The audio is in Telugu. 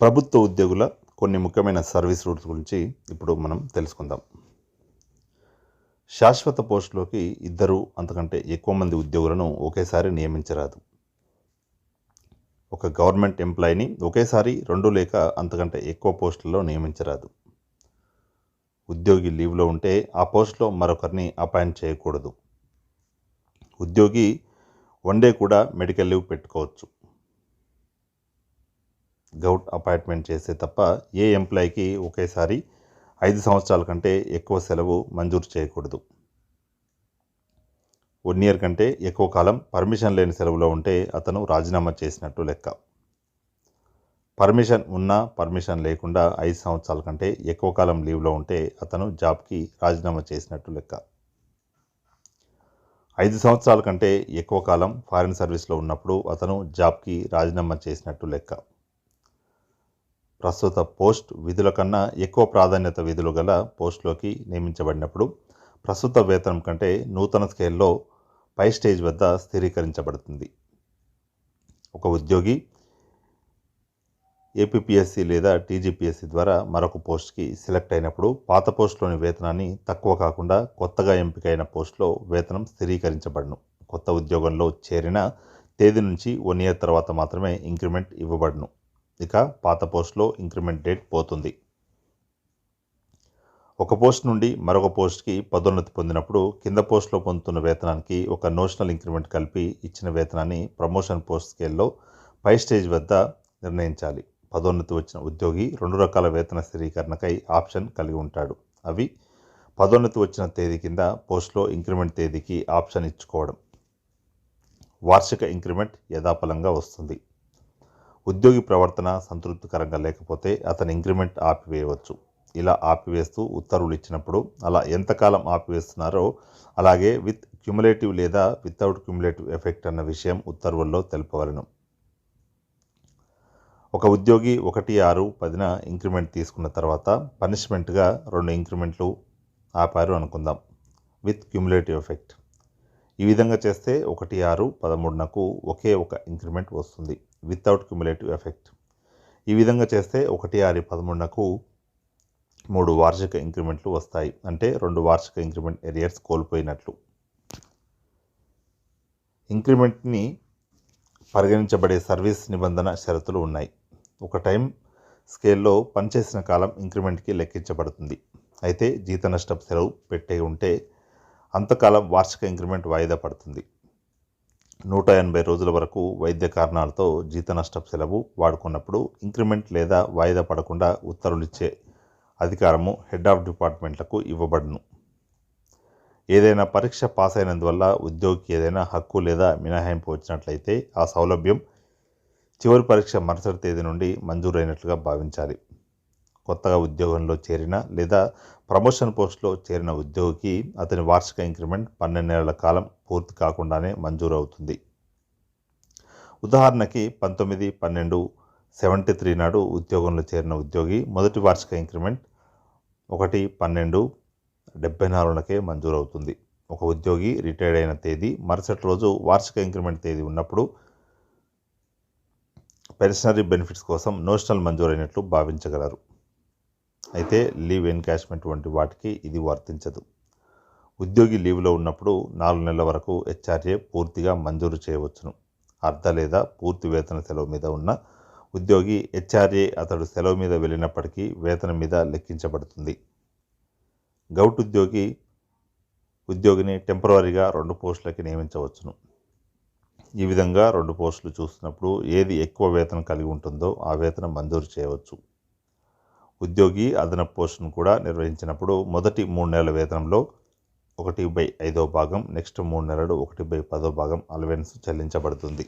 ప్రభుత్వ ఉద్యోగుల కొన్ని ముఖ్యమైన సర్వీస్ రూట్స్ గురించి ఇప్పుడు మనం తెలుసుకుందాం. శాశ్వత పోస్టులోకి ఇద్దరు అంతకంటే ఎక్కువ మంది ఉద్యోగులను ఒకేసారి నియమించరాదు. ఒక గవర్నమెంట్ ఎంప్లాయీని ఒకేసారి రెండు లేక అంతకంటే ఎక్కువ పోస్టులలో నియమించరాదు. ఉద్యోగి లీవ్లో ఉంటే ఆ పోస్టులో మరొకరిని అపాయింట్ చేయకూడదు. ఉద్యోగి వన్ డే కూడా మెడికల్ లీవ్ పెట్టుకోవచ్చు. గౌట్ అపాయింట్మెంట్ చేస్తే తప్ప ఏ ఎంప్లాయీకి ఒకేసారి ఐదు సంవత్సరాల కంటే ఎక్కువ సెలవు మంజూరు చేయకూడదు. వన్ ఇయర్ కంటే ఎక్కువ కాలం పర్మిషన్ లేని సెలవులో ఉంటే అతను రాజీనామా చేసినట్టు లెక్క. పర్మిషన్ ఉన్నా పర్మిషన్ లేకుండా ఐదు సంవత్సరాల కంటే ఎక్కువ కాలం లీవ్లో ఉంటే అతను జాబ్కి రాజీనామా చేసినట్టు లెక్క. ఐదు సంవత్సరాల కంటే ఎక్కువ కాలం ఫారిన్ సర్వీస్లో ఉన్నప్పుడు అతను జాబ్కి రాజీనామా చేసినట్టు లెక్క. ప్రస్తుత పోస్ట్ విధుల కన్నా ఎక్కువ ప్రాధాన్యత విధులు గల పోస్టులోకి నియమించబడినప్పుడు ప్రస్తుత వేతనం కంటే నూతన స్కేల్లో పై స్టేజ్ వద్ద స్థిరీకరించబడుతుంది. ఒక ఉద్యోగి ఏపీఎస్సి లేదా టీజీపీఎస్సి ద్వారా మరొక పోస్ట్కి సెలెక్ట్ అయినప్పుడు పాత పోస్టులోని వేతనాన్ని తక్కువ కాకుండా కొత్తగా ఎంపికైన పోస్టులో వేతనం స్థిరీకరించబడను. కొత్త ఉద్యోగంలో చేరిన తేదీ నుంచి వన్ ఇయర్ తర్వాత మాత్రమే ఇంక్రిమెంట్ ఇవ్వబడను. ఇక పాత పోస్ట్లో ఇంక్రిమెంట్ డేట్ పోతుంది. ఒక పోస్ట్ నుండి మరొక పోస్ట్కి పదోన్నతి పొందినప్పుడు కింద పోస్ట్లో పొందుతున్న వేతనానికి ఒక నోషనల్ ఇంక్రిమెంట్ కలిపి ఇచ్చిన వేతనాన్ని ప్రమోషన్ పోస్ట్ స్కేల్లో పై స్టేజ్ వద్ద నిర్ణయించాలి. పదోన్నతి వచ్చిన ఉద్యోగి రెండు రకాల వేతన స్థిరీకరణకై ఆప్షన్ కలిగి ఉంటాడు. అవి పదోన్నతి వచ్చిన తేదీ కింద పోస్ట్లో ఇంక్రిమెంట్ తేదీకి ఆప్షన్ ఇచ్చుకోవడం. వార్షిక ఇంక్రిమెంట్ యథాపలంగా వస్తుంది. ఉద్యోగి ప్రవర్తన సంతృప్తికరంగా లేకపోతే అతని ఇంక్రిమెంట్ ఆపివేయవచ్చు. ఇలా ఆపివేస్తూ ఉత్తర్వులు ఇచ్చినప్పుడు అలా ఎంతకాలం ఆపివేస్తున్నారో అలాగే విత్ క్యుములేటివ్ లేదా వితౌట్ క్యుములేటివ్ ఎఫెక్ట్ అన్న విషయం ఉత్తర్వుల్లో తెలుపవలను. ఒక ఉద్యోగి ఒకటి ఆరు పదిన ఇంక్రిమెంట్ తీసుకున్న తర్వాత పనిష్మెంట్గా రెండు ఇంక్రిమెంట్లు ఆపారు అనుకుందాం. With cumulative effect. ఈ విధంగా చేస్తే ఒకటి ఆరు పదమూడునకు ఒకే ఒక ఇంక్రిమెంట్ వస్తుంది. వితౌట్ క్యుములేటివ్ ఎఫెక్ట్ ఈ విధంగా చేస్తే ఒకటి ఆరు పదమూడునకు మూడు వార్షిక ఇంక్రిమెంట్లు వస్తాయి. అంటే రెండు వార్షిక ఇంక్రిమెంట్ ఎరియర్స్ కోల్పోయినట్లు. ఇంక్రిమెంట్ని పరిగణించబడే సర్వీస్ నిబంధన షరతులు ఉన్నాయి. ఒక టైం స్కేల్లో పనిచేసిన కాలం ఇంక్రిమెంట్కి లెక్కించబడుతుంది. అయితే జీత నష్టం సెలవు పెట్టే ఉంటే అంతకాలం వార్షిక ఇంక్రిమెంట్ వాయిదా పడుతుంది. నూట ఎనభై రోజుల వరకు వైద్య కారణాలతో జీత నష్టపు సెలవు వాడుకున్నప్పుడు ఇంక్రిమెంట్ లేదా వాయిదా పడకుండా ఉత్తర్వులిచ్చే అధికారము హెడ్ ఆఫ్ డిపార్ట్మెంట్లకు ఇవ్వబడును. ఏదైనా పరీక్ష పాస్ అయినందువల్ల ఉద్యోగికి ఏదైనా హక్కు లేదా మినహాయింపు వచ్చినట్లయితే ఆ సౌలభ్యం చివరి పరీక్ష మరుసటి తేదీ నుండి మంజూరైనట్లుగా భావించాలి. కొత్తగా ఉద్యోగంలో చేరిన లేదా ప్రమోషన్ పోస్టులో చేరిన ఉద్యోగికి అతని వార్షిక ఇంక్రిమెంట్ పన్నెండు నెలల కాలం పూర్తి కాకుండానే మంజూరు అవుతుంది ఉదాహరణకి పంతొమ్మిది పన్నెండు సెవెంటీ త్రీ నాడు ఉద్యోగంలో చేరిన ఉద్యోగి మొదటి వార్షిక ఇంక్రిమెంట్ ఒకటి పన్నెండు డెబ్బై నాలుగునకే మంజూరు అవుతుంది ఒక ఉద్యోగి రిటైర్డ్ అయిన తేదీ మరుసటి రోజు వార్షిక ఇంక్రిమెంట్ తేదీ ఉన్నప్పుడు పెన్షనరీ బెనిఫిట్స్ కోసం నోషనల్ మంజూరైనట్లు భావించగలరు. అయితే లీవ్ ఎన్కాష్మెంట్ వంటి వాటికి ఇది వర్తించదు. ఉద్యోగి లీవ్లో ఉన్నప్పుడు నాలుగు నెలల వరకు హెచ్ఆర్ఏ పూర్తిగా మంజూరు చేయవచ్చును. అర్ధ లేదా పూర్తి వేతన సెలవు మీద ఉన్న ఉద్యోగి హెచ్ఆర్ఏ అతడు సెలవు మీద వెళ్ళినప్పటికీ వేతనం మీద లెక్కించబడుతుంది. గౌట్ ఉద్యోగి ఉద్యోగిని టెంపరీగా రెండు పోస్టులకి నియమించవచ్చును. ఈ విధంగా రెండు పోస్టులు చూస్తున్నప్పుడు ఏది ఎక్కువ వేతనం కలిగి ఉంటుందో ఆ వేతనం మంజూరు చేయవచ్చు. ఉద్యోగి అదనపు పోస్టును కూడా నిర్వహించినప్పుడు మొదటి మూడు నెలల వేతనంలో ఒకటి బై ఐదో భాగం నెక్స్ట్ మూడు నెలలు ఒకటి బై పదో భాగం అలవెన్స్ చెల్లించబడుతుంది.